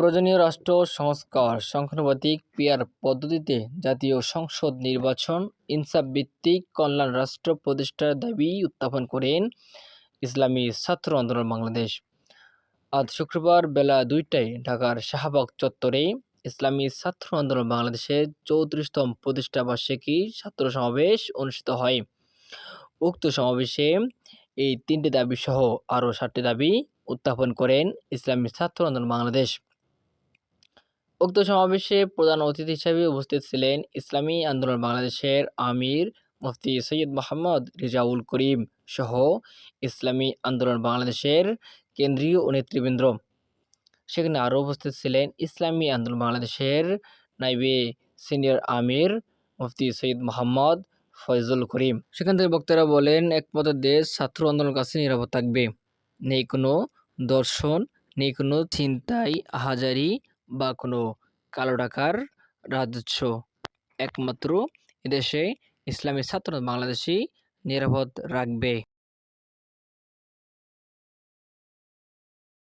প্রয়োজনীয় রাষ্ট্র সংস্কার সংখ্যানুপাতিক পিয়ার পদ্ধতিতে জাতীয় সংসদ নির্বাচন, ইনসাফ ভিত্তিক কল্যাণ রাষ্ট্র প্রতিষ্ঠার দাবি উত্থাপন করেন ইসলামী ছাত্র আন্দোলন বাংলাদেশ। আজ শুক্রবার বেলা দুইটায় ঢাকার শাহবাগ চত্বরে ইসলামী ছাত্র আন্দোলন বাংলাদেশের চৌত্রিশতম প্রতিষ্ঠা বার্ষিকী ছাত্র সমাবেশ অনুষ্ঠিত হয়। উক্ত সমাবেশে এই তিনটি দাবি সহ আরও সাতটি দাবি উত্থাপন করেন ইসলামী ছাত্র আন্দোলন বাংলাদেশ। উক্ত সমাবেশে প্রধান অতিথি হিসেবে উপস্থিত ছিলেন ইসলামী আন্দোলন বাংলাদেশের আমির মুফতি সৈয়দ মোহাম্মদ রেজাউল করিম সহ ইসলামী আন্দোলন বাংলাদেশের কেন্দ্রীয় নেতৃবৃন্দ। সেখানে আরও উপস্থিত ছিলেন ইসলামী আন্দোলন বাংলাদেশের নাইবে সিনিয়র আমির মুফতি সৈয়দ মোহাম্মদ ফয়জুল করিম। সেখান থেকে বক্তারা বলেন, একমাত্র দেশ ছাত্র আন্দোলনের কাছে নিরাপদ থাকবে। নেই কোনো দর্শন, নেই কোনো ছিনতাই আহাজারি বা কোনো কালো টাকার রাজস্ব একমাত্র এদেশে ইসলামী ছাত্র বাংলাদেশি নিরাপদ রাখবে।